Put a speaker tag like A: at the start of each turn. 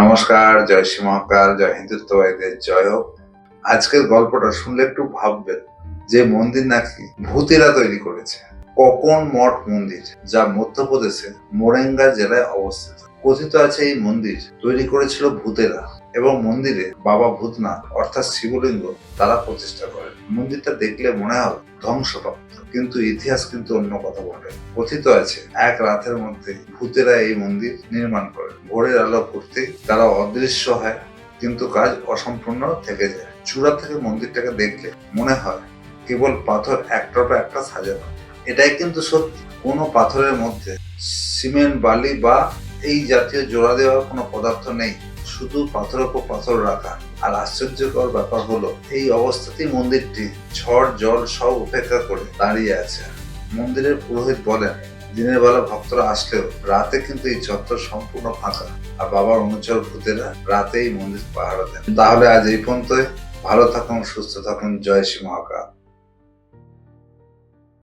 A: নমস্কার, জয় শ্রী মহাকাল, জয় হিন্দুত্ববাদীদের জয় হোক। আজকের গল্পটা শুনলে একটু ভাববেন যে মন্দির নাকি ভূতেরা তৈরি করেছে। কখন মঠ মন্দির, যা মধ্যপ্রদেশে মোরেঙ্গা জেলায় অবস্থিত। কথিত আছে এই মন্দির তৈরি করেছিল ভূতেরা এবং মন্দিরে বাবা ভূতনাথ অর্থাৎ শিবলিঙ্গ তারা প্রতিষ্ঠা করেন মন্দিরটা দেখলে মনে হয় ধ্বংসপ্রাপ্ত, কিন্তু ইতিহাস কিন্তু অন্য কথা বলে। কথিত আছে, এক রাতের মধ্যে ভূতেরা এই মন্দির নির্মাণ করে। ভোরের আলো ফুটতেই তারা অদৃশ্য হয়, কিন্তু কাজ অসম্পূর্ণ থেকে যায়। চূড়া থেকে মন্দিরটাকে দেখলে মনে হয় কেবল পাথর একটার পর একটা সাজানো। এটাই কিন্তু সত্যি। কোনো পাথরের মধ্যে সিমেন্ট, বালি বা এই জাতীয় জোড়া দেওয়ার কোনো পদার্থ নেই। শুধু পাথরের উপর পাথর রাখা। আর আশ্চর্যকর ব্যাপার হলো, এই অবস্থাতেই মন্দিরটি ঝড়, জল সব উপেক্ষা করে দাঁড়িয়ে আছে। মন্দিরের পুরোহিত বলেন, দিনের বেলা ভক্তরা আসলেও রাতে কিন্তু এই চত্বর সম্পূর্ণ ফাঁকা। আর বাবার অনুচর ভূতেরা রাতেই মন্দির পাহারা দেন। তাহলে আজ এই পর্যন্তই। ভালো থাকুন, সুস্থ থাকুন। জয় শ্রী মহাকাল।